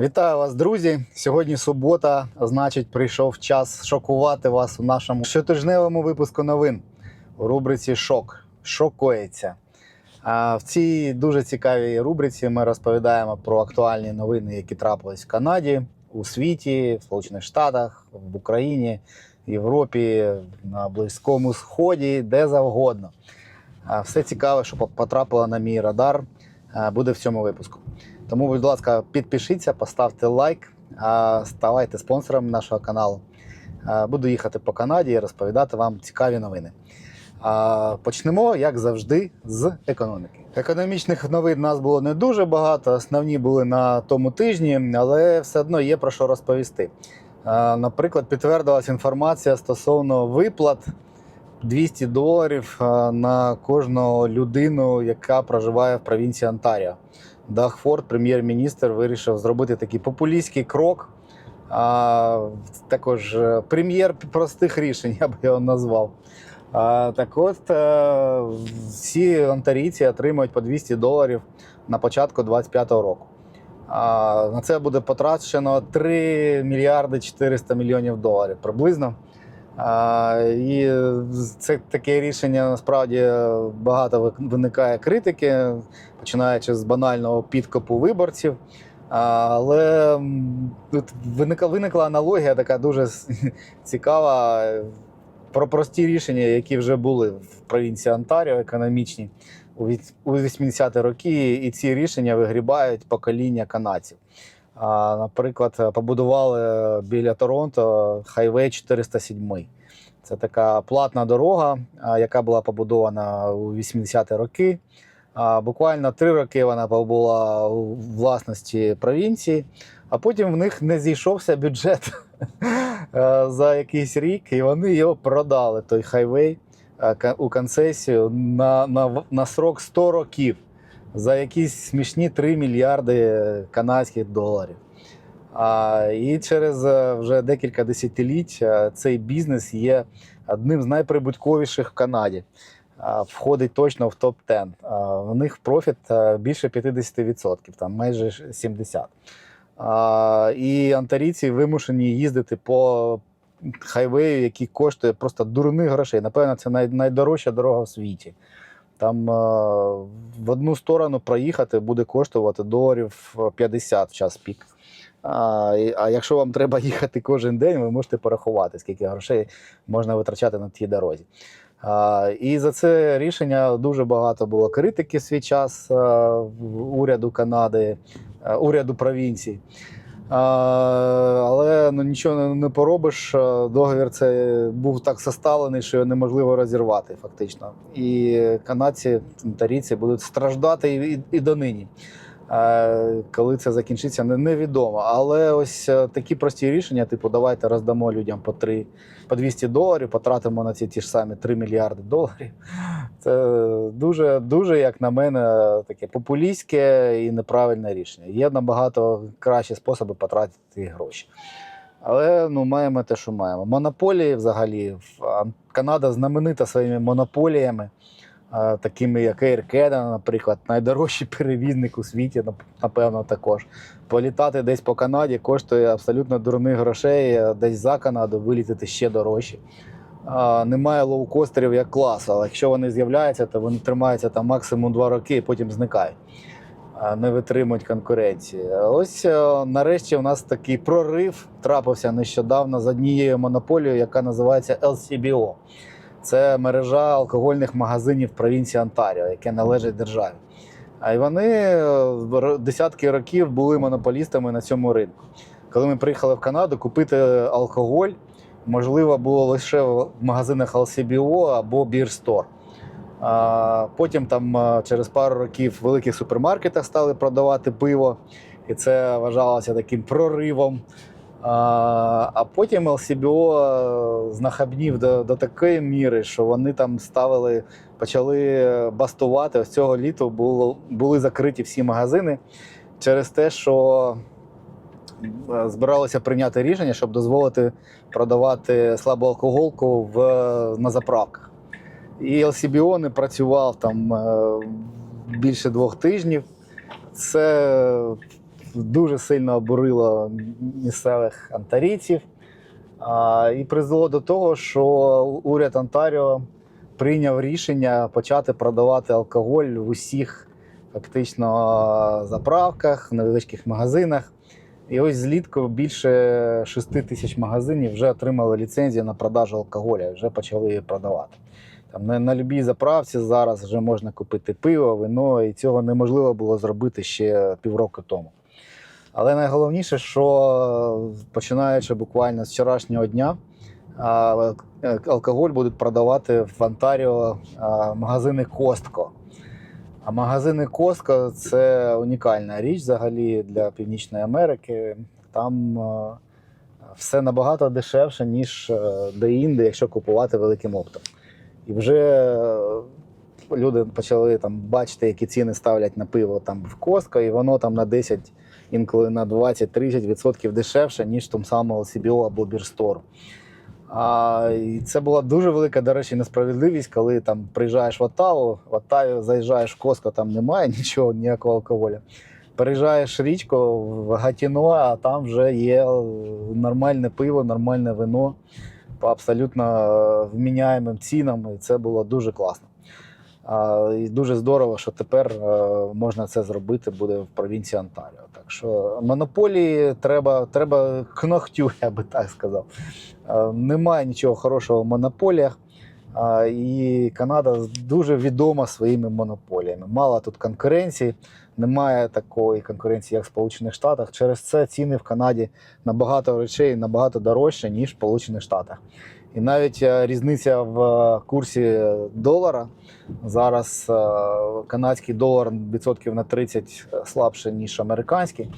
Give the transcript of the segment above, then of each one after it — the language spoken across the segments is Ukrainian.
Вітаю вас, друзі! Сьогодні субота, значить, прийшов час шокувати вас у нашому щотижневому випуску новин у рубриці Шок. А в цій дуже цікавій рубриці ми розповідаємо про актуальні новини, які трапились в Канаді, у світі, в Сполучених Штатах, в Україні, Європі, на Близькому Сході, де завгодно. Все цікаве, що потрапило на мій радар, буде в цьому випуску. Тому, будь ласка, підпишіться, поставте лайк, ставайте спонсором нашого каналу. Буду їхати по Канаді і розповідати вам цікаві новини. Почнемо, як завжди, з економіки. Економічних новин нас було не дуже багато, основні були на тому тижні, але все одно є про що розповісти. Наприклад, підтвердилась інформація стосовно виплат 200 доларів на кожну людину, яка проживає в провінції Онтаріо. Даг Форд, прем'єр-міністр, вирішив зробити такий популістський крок. А, також е, прем'єр простих рішень, я б його назвав. А, так от, е, всі онтарійці отримують по 200 доларів на початку 2025 року. А, на це буде потрачено 3 мільярди 400 мільйонів доларів приблизно. А, і це таке рішення насправді багато виникає критики, починаючи з банального підкопу виборців. А, Але тут виникла, виникла аналогія така дуже цікава про прості рішення, які вже були в провінції Онтаріо, економічні у 80-ті роки, і ці рішення вигрібають покоління канадців. А, Наприклад, побудували біля Торонто хайвей 407. Це така платна дорога, яка була побудована у 80-ті роки. Буквально три роки вона була у власності провінції, а потім в них не зійшовся бюджет е, за якийсь рік, і вони його продали, той хайвей е, у концесію на, на, на срок 100 років за якісь смішні 3 мільярди канадських доларів. А, і через е, вже декілька десятиліть е, цей бізнес є одним з найприбутковіших в Канаді. Входить точно в топ-10. А, У них профіт е, більше 50%, там майже 70%. А, І антарійці вимушені їздити по хайвею, який коштує просто дурних грошей. Напевно, це най- найдорожча дорога в світі. Там е, в одну сторону проїхати буде коштувати доларів 50 в час пік. А, а якщо вам треба їхати кожен день, ви можете порахувати, скільки грошей можна витрачати на тій дорозі. А, і за це рішення дуже багато було критики в свій час а, в уряду Канади, а, уряду провінції. Але ну, нічого не, поробиш. Договір це був так составлений, що його неможливо розірвати, фактично. І канадці, тарійці будуть страждати і, і, донині. Коли це закінчиться, не- невідомо. Але ось е, такі прості рішення: типу, давайте роздамо людям по 3, по 200 доларів, потратимо на ці ті ж самі 3 мільярди доларів. Це дуже, дуже, як на мене, таке популістське і неправильне рішення. Є набагато кращі способи потратити гроші. Але ну, маємо те, що маємо. Монополії взагалі. Канада знаменита своїми монополіями е, такими як Air Canada, наприклад, найдорожчий перевізник у світі, напевно, також. Політати десь по Канаді коштує абсолютно дурних грошей, десь за Канаду вилітати ще дорожче. Немає лоукостерів як класу, але якщо вони з'являються, то вони тримаються там максимум 2 роки і потім зникають. Не витримують конкуренції. Ось е, нарешті у нас такий прорив трапився нещодавно з однією монополією, яка називається LCBO. Це мережа алкогольних магазинів провінції Онтаріо, яке належить державі. А й вони е, десятки років були монополістами на цьому ринку. Коли ми приїхали в Канаду, купити алкоголь можливо було лише в магазинах LCBO або Beer Store. Потім там через пару років в великих супермаркетах стали продавати пиво, і це вважалося таким проривом. А, потім LCBO знахабнів до, до такої міри, що вони там ставили, почали бастувати. Ось цього літа було, були закриті всі магазини через те, що е, збиралося прийняти рішення, щоб дозволити продавати слабу алкоголку в, на заправках. І LCBO не працював там е, більше двох тижнів. Це дуже сильно обурило місцевих антарійців і призвело до того, що уряд Онтаріо прийняв рішення почати продавати алкоголь в усіх фактично заправках, невеличких магазинах. І ось злітку більше 6 тисяч магазинів вже отримали ліцензію на продажу алкоголя, вже почали її продавати. Там на, на любій заправці зараз вже можна купити пиво, вино, і цього неможливо було зробити ще півроку тому. Але найголовніше, що починаючи буквально з вчорашнього дня, е, алкоголь будуть продавати в Онтаріо магазини Костко. А магазини Костко це унікальна річ взагалі для Північної Америки. Там е, все набагато дешевше, ніж е, де-інде, якщо купувати великим оптом. І вже е, люди почали там бачити, які ціни ставлять на пиво там в Костко, і воно там на 10, інколи на 20-30% дешевше, ніж тому самому CBO або Бірстору. А, і це була дуже велика, до речі, несправедливість, коли там приїжджаєш в Оттаву, в Оттаві заїжджаєш в Коско, там немає нічого, ніякого алкоголю. Переїжджаєш річку в Гатіно, а там вже є нормальне пиво, нормальне вино по абсолютно вміняємим цінам, і це було дуже класно. І дуже здорово, що тепер е, можна це зробити буде в провінції Онтаріо. Так що монополії треба, треба к я би так сказав. Е, Немає нічого хорошого в монополіях. А, І Канада дуже відома своїми монополіями. Мало тут конкуренції, немає такої конкуренції, як в Сполучених Штатах. Через це ціни в Канаді на багато речей набагато дорожче, ніж в Сполучених Штатах. І навіть е, різниця в е, курсі долара зараз е, канадський долар відсотків на 30 слабше, ніж американський.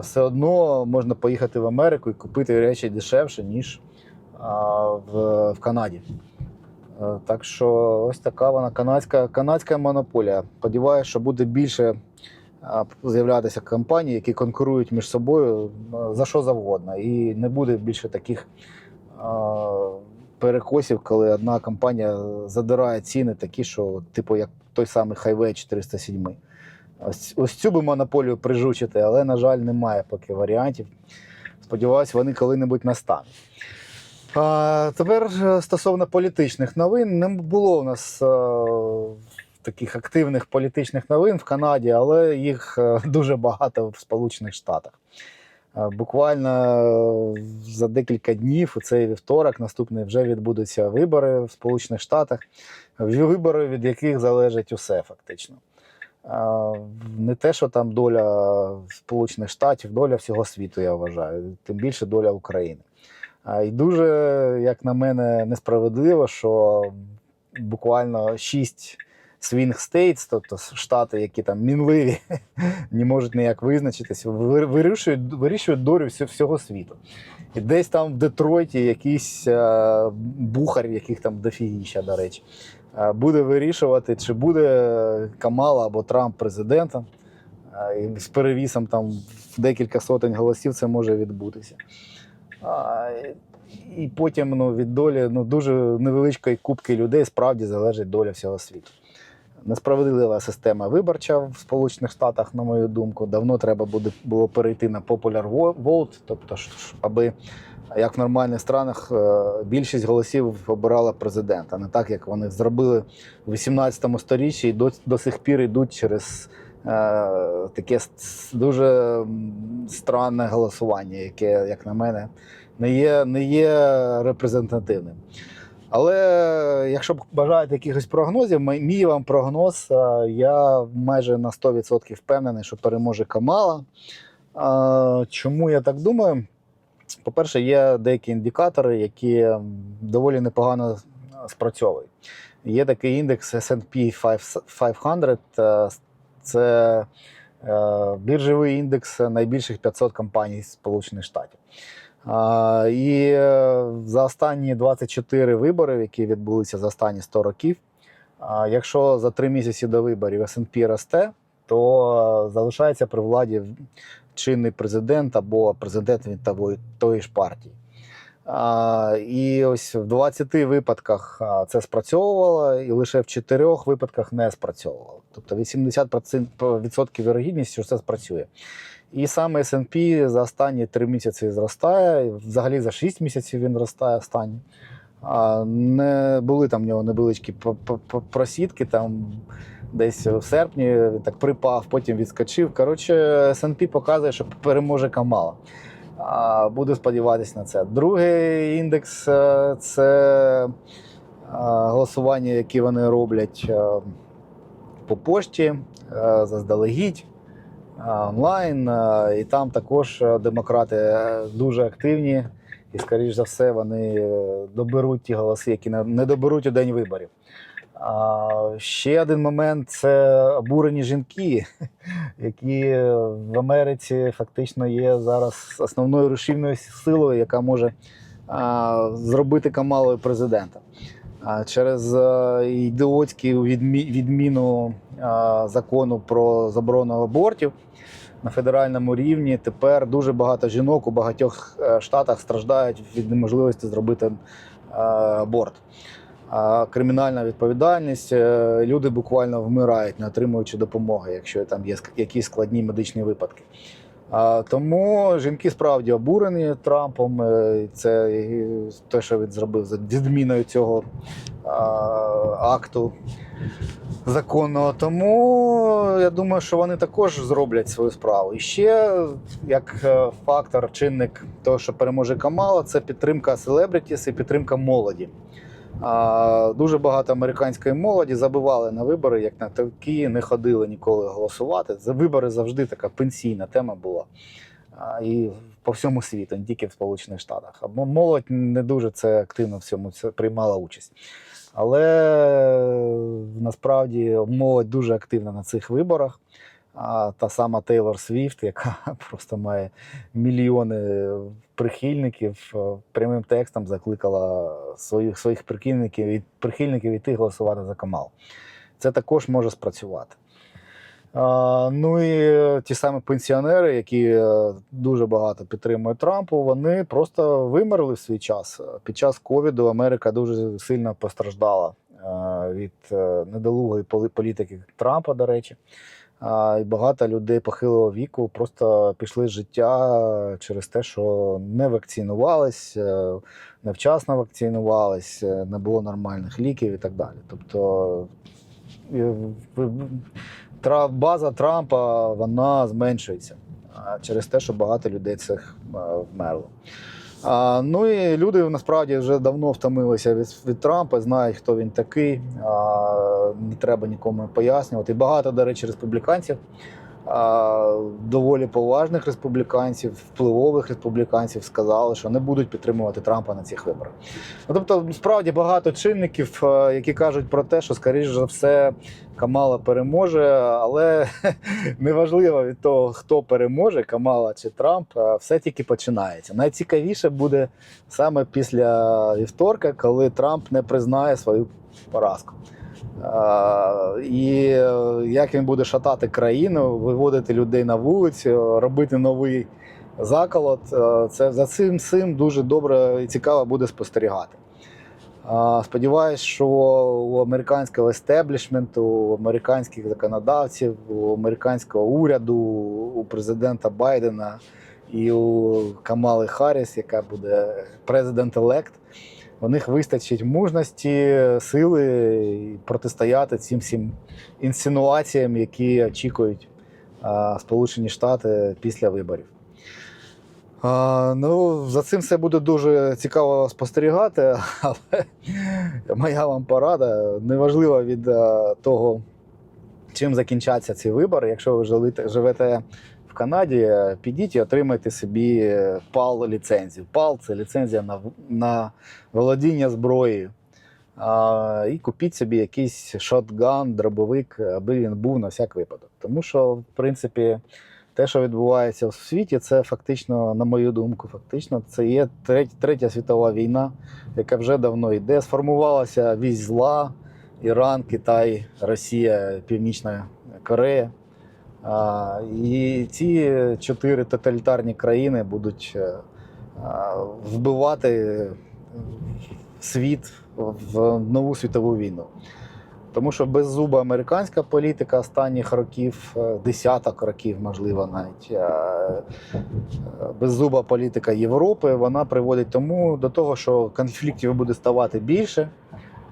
Все одно можна поїхати в Америку і купити речі дешевше, ніж в, Канаді. Так що ось така вона канадська, канадська монополія. Сподіваюся, що буде більше з'являтися компаній, які конкурують між собою за що завгодно. І не буде більше таких перекосів, коли одна компанія задирає ціни такі, що, типу, як той самий Highway 407. Ось, ось цю би монополію прижучити, але, на жаль, немає поки варіантів. Сподіваюсь, вони коли-небудь настануть. А, тепер е, стосовно політичних новин, не було у нас е, таких активних політичних новин в Канаді, але їх е, дуже багато в Сполучених Штатах. Е, Буквально е, за декілька днів, у цей вівторок, наступний вже відбудуться вибори в Сполучених Штатах, вибори, від яких залежить усе фактично. Не те, що там доля Сполучених Штатів, доля всього світу, я вважаю, тим більше доля України. І дуже, як на мене, несправедливо, що буквально шість свінг стейтс, тобто штати, які там мінливі, не можуть ніяк визначитися, вирішують, вирішують долю всього світу. І десь там в Детройті якийсь е, бухар, яких там дофігіща, до речі, е, буде вирішувати, чи буде Камала або Трамп президентом. Е, І з перевісом там в декілька сотень голосів це може відбутися. А, і потім ну, від долі ну, дуже невеличкої кубки людей справді залежить доля всього світу. Несправедлива система виборча в Сполучених Штатах, на мою думку. Давно треба буде було перейти на popular vo- vote, тобто, аби як в нормальних странах е, більшість голосів обирала президента, не так як вони зробили в 18 сторіччі і до, до сих пір йдуть через е, таке дуже странне голосування, яке, як на мене, не є, не є репрезентативним. Але якщо б бажаєте якихось прогнозів, мій вам прогноз, е, я майже на 100% впевнений, що переможе Камала. Чому я так думаю? По-перше, є деякі індикатори, які доволі непогано спрацьовують. Є такий індекс SP 500, е, це е, біржовий індекс найбільших 500 компаній Сполучених Штатів. І е, за останні 24 вибори, які відбулися за останні 100 років, якщо за три місяці до виборів S&P росте, то е, залишається при владі чинний президент або президент від тої ж партії. І ось в 20 випадках це спрацьовувало, і лише в 4 випадках не спрацьовувало. Тобто 80% вірогідність, що це спрацює. І саме S&P за останні три місяці зростає, взагалі за 6 місяців він зростає останні. А не були там в нього невеличкі просідки, там десь в серпні так припав, потім відскочив. Коротше, S&P показує, що переможе Камала. А, Буду сподіватися на це. Другий індекс е, це е, голосування, які вони роблять е, по пошті заздалегідь онлайн. е, І там також е, демократи е, дуже активні. І, скоріш за все, вони е, доберуть ті голоси, які не- доберуть у день виборів. Ще один момент це обурені жінки, які в Америці фактично є зараз основною рушійною силою, яка може зробити Камалою президентом. А, через е, ідіотську відміну закону про заборону абортів на федеральному рівні тепер дуже багато жінок у багатьох е, штатах страждають від неможливості зробити е, аборт. Кримінальна відповідальність, е, люди буквально вмирають, не отримуючи допомоги, якщо там є якісь складні медичні випадки. Тому жінки справді обурені Трампом. Це те, що він зробив за відміною цього акту законного. Тому я думаю, що вони також зроблять свою справу. І ще як е, фактор, чинник того, що переможе Камала, це підтримка селебритіс і підтримка молоді. Дуже багато американської молоді забивали на вибори, як на такі, не ходили ніколи голосувати. За вибори завжди така пенсійна тема була. І по всьому світу, не тільки в Сполучених Штатах. А мо- молодь не дуже це активно в цьому приймала участь. Але е, насправді молодь дуже активна на цих виборах. А та сама Тейлор Свіфт, яка просто має мільйони прихильників, е, прямим текстом закликала своїх своїх прихильників і прихильників іти голосувати за Камал. Це також може спрацювати. Ну і ті самі пенсіонери, які е, дуже багато підтримують Трампу, вони просто вимерли в свій час. Під час ковіду Америка дуже сильно постраждала е, від е, недолугої політики Трампа, до речі. І багато людей похилого віку просто пішли з життя через те, що не вакцинувались, невчасно вакцинувались, не було нормальних ліків і так далі. Тобто база Трампа вона зменшується через те, що багато людей цих е, вмерло. А, ну і люди насправді вже давно втомилися від, від Трампа, знають, хто він такий. А, не треба нікому пояснювати. Багато, до речі, республіканців, доволі поважних республіканців, впливових республіканців сказали, що не будуть підтримувати Трампа на цих виборах. Ну, тобто, справді багато чинників, е, які кажуть про те, що, скоріш за все, Камала переможе, але неважливо від того, хто переможе, Камала чи Трамп, е, все тільки починається. Найцікавіше буде саме після вівторка, коли Трамп не признає свою поразку. Е, І е, як він буде шатати країну, виводити людей на вулицю, робити новий заколот, е, це за цим цим дуже добре і цікаво буде спостерігати. Сподіваюсь, що у американського естеблішменту, у американських законодавців, у американського уряду, у президента Байдена і у Камали Харріс, яка буде президент-елект, у них вистачить мужності, сили протистояти цим всім інсинуаціям, які очікують Сполучені Штати після виборів. Ну, за цим все буде дуже цікаво спостерігати, але моя вам порада неважливо від того, чим закінчаться ці вибори. Якщо ви живете в Канаді, е, підіть і отримайте собі пал ліцензію. Пал це ліцензія на, на володіння зброєю. А, і купіть собі якийсь шотган, дробовик, аби він був на всяк випадок. Тому що, в принципі, те, що відбувається в світі, це фактично, на мою думку, фактично, це є третя, третя світова війна, яка вже давно йде. Сформувалася вісь зла, Іран, Китай, Росія, Північна Корея. І ці чотири тоталітарні країни будуть е, вбивати світ в нову світову війну. Тому що беззуба американська політика останніх років, е, десяток років, можливо, навіть е, беззуба політика Європи, вона приводить тому до того, що конфліктів буде ставати більше,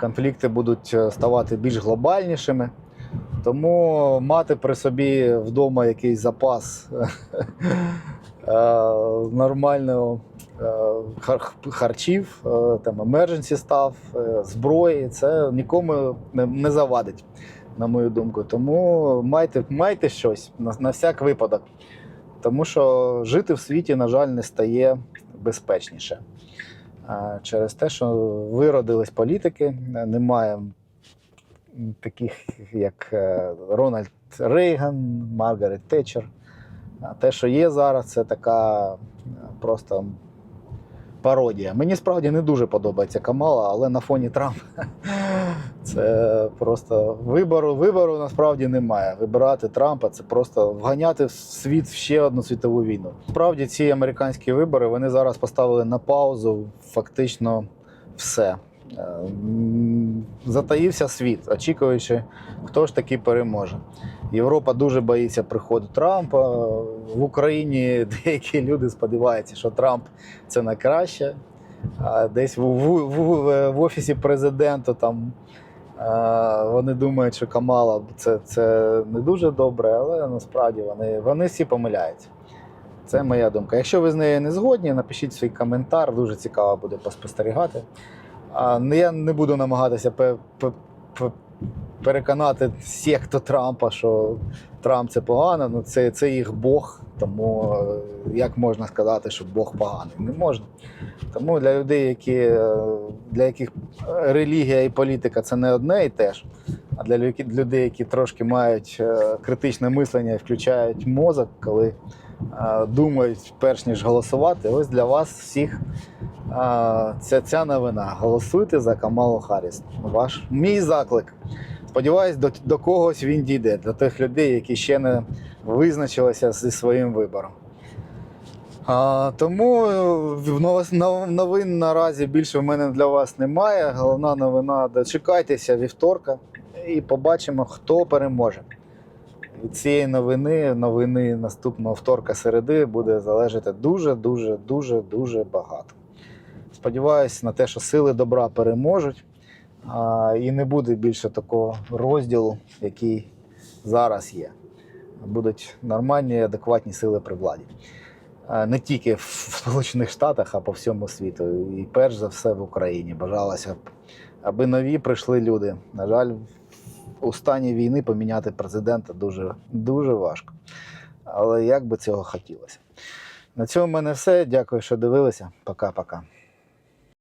конфлікти будуть ставати більш глобальнішими. Тому мати при собі вдома якийсь запас е, нормального е, харчів, е, там emergency став, зброї, це нікому не, завадить, на мою думку. Тому майте, майте щось на, на всяк випадок. Тому що жити в світі, на жаль, не стає безпечніше. Через те, що виродились політики, немає таких, як е, Рональд Рейган, Маргарет Тетчер. Те, що є зараз, це така е, просто пародія. Мені справді не дуже подобається Камала, але на фоні Трампа це просто вибору, вибору насправді немає. Вибирати Трампа це просто вганяти в світ в ще одну світову війну. Справді, ці американські вибори вони зараз поставили на паузу фактично все. Е, м, Затаївся світ, очікуючи, хто ж таки переможе. Європа дуже боїться приходу Трампа. В Україні деякі люди сподіваються, що Трамп це на краще. Десь в, в, в, в офісі президента там е, вони думають, що Камала це, це не дуже добре, але насправді вони, вони всі помиляються. Це моя думка. Якщо ви з нею не згодні, напишіть свій коментар, дуже цікаво буде поспостерігати. А, я не буду намагатися пе- пе- пе- переконати секту Трампа, що Трамп це погано, ну це, це їх Бог. Тому е, як можна сказати, що Бог поганий? Не можна. Тому для людей, які, е, для яких релігія і політика це не одне і те ж, а для лю- людей, які трошки мають е, критичне мислення і включають мозок, коли думають, перш ніж голосувати, ось для вас всіх е, ця, новина. Голосуйте за Камалу Харріс. Ваш мій заклик. Сподіваюсь, до, до когось він дійде, для тих людей, які ще не визначилися зі своїм вибором. А, тому е, новин наразі більше в мене для вас немає. Головна новина дочекайтеся вівторка і побачимо, хто переможе. Від цієї новини, новини наступного вторка середи, буде залежати дуже, дуже, дуже, дуже багато. Сподіваюсь на те, що сили добра переможуть, і не буде більше такого розділу, який зараз є. Будуть нормальні, адекватні сили при владі. Не тільки в Сполучених Штатах, а по всьому світу. І перш за все в Україні. Бажалося б, аби нові прийшли люди. На жаль, у стані війни поміняти президента дуже, дуже важко. Але як би цього хотілося. На цьому в мене все. Дякую, що дивилися. Пока-пока.